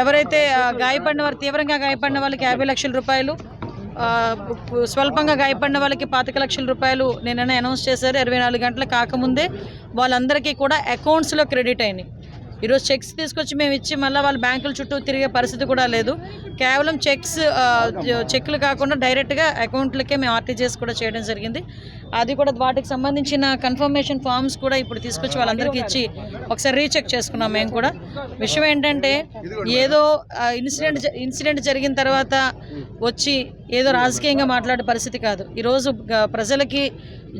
ఎవరైతే గాయపడిన వారు తీవ్రంగా గాయపడిన వాళ్ళకి యాభై లక్షల రూపాయలు స్వల్పంగా గాయపడిన వాళ్ళకి పాతిక లక్షల రూపాయలు నిన్న అనౌన్స్ చేశారు. ఇరవై నాలుగు గంటలు కాకముందే వాళ్ళందరికీ కూడా అకౌంట్స్లో క్రెడిట్ అయినాయి. ఈరోజు చెక్స్ తీసుకొచ్చి మేము ఇచ్చి మళ్ళీ వాళ్ళ బ్యాంకుల చుట్టూ తిరిగే పరిస్థితి కూడా లేదు. కేవలం చెక్స్ చెక్లు కాకుండా డైరెక్ట్గా అకౌంట్లకే మేము ఆర్టీజీఎస్ కూడా చేయడం జరిగింది. అది కూడా వాటికి సంబంధించిన కన్ఫర్మేషన్ ఫామ్స్ కూడా ఇప్పుడు తీసుకొచ్చి వాళ్ళందరికీ ఇచ్చి ఒకసారి రీచెక్ చేసుకున్నాం మేము కూడా. విషయం ఏంటంటే ఏదో ఇన్సిడెంట్ ఇన్సిడెంట్ జరిగిన తర్వాత వచ్చి ఏదో రాజకీయంగా మాట్లాడే పరిస్థితి కాదు. ఈరోజు ప్రజలకి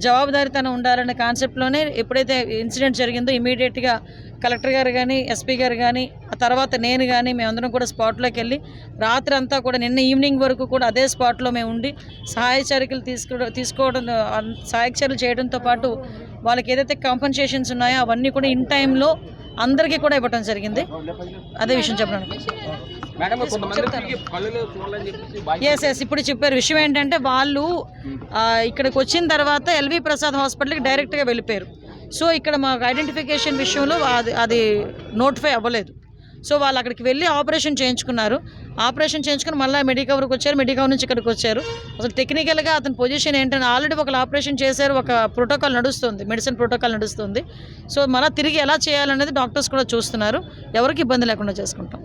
జవాబుదారీతనం ఉండాలనే కాన్సెప్ట్లోనే ఎప్పుడైతే ఇన్సిడెంట్ జరిగిందో ఇమీడియట్గా కలెక్టర్ గారు కానీ ఎస్పీ గారు కానీ ఆ తర్వాత నేను కానీ మేమందరం కూడా స్పాట్లోకి వెళ్ళి రాత్రి అంతా కూడా నిన్న ఈవినింగ్ వరకు కూడా అదే స్పాట్లో మేము ఉండి సహాయ చర్యలు తీసుకోవడం సహాయక చర్యలు చేయడంతో పాటు వాళ్ళకి ఏదైతే కాంపన్సేషన్స్ ఉన్నాయో అవన్నీ కూడా ఇన్ టైంలో అందరికీ కూడా ఇవ్వడం జరిగింది. అదే విషయం చెప్పడానికి. ఎస్ ఎస్ ఇప్పుడు చెప్పారు. విషయం ఏంటంటే వాళ్ళు ఇక్కడికి వచ్చిన తర్వాత ఎల్వి ప్రసాద్ హాస్పిటల్కి డైరెక్ట్గా వెళ్ళిపోయారు. సో ఇక్కడ మాకు ఐడెంటిఫికేషన్ విషయంలో అది అది నోటిఫై అవ్వలేదు. సో వాళ్ళు అక్కడికి వెళ్ళి ఆపరేషన్ చేయించుకున్నారు. ఆపరేషన్ చేయించుకుని మళ్ళీ మెడికవర్కి వచ్చారు. మెడికవర్ నుంచి ఇక్కడికి వచ్చారు. అసలు టెక్నికల్గా అతని పొజిషన్ ఏంటంటే ఆల్రెడీ ఒక ఆపరేషన్ చేశారు. ఒక ప్రోటోకాల్ నడుస్తుంది. మెడిసిన్ ప్రోటోకాల్ నడుస్తుంది. సో మళ్ళీ తిరిగి ఎలా చేయాలనేది డాక్టర్స్ కూడా చూస్తున్నారు. ఎవరికి ఇబ్బంది లేకుండా చేసుకుంటాం.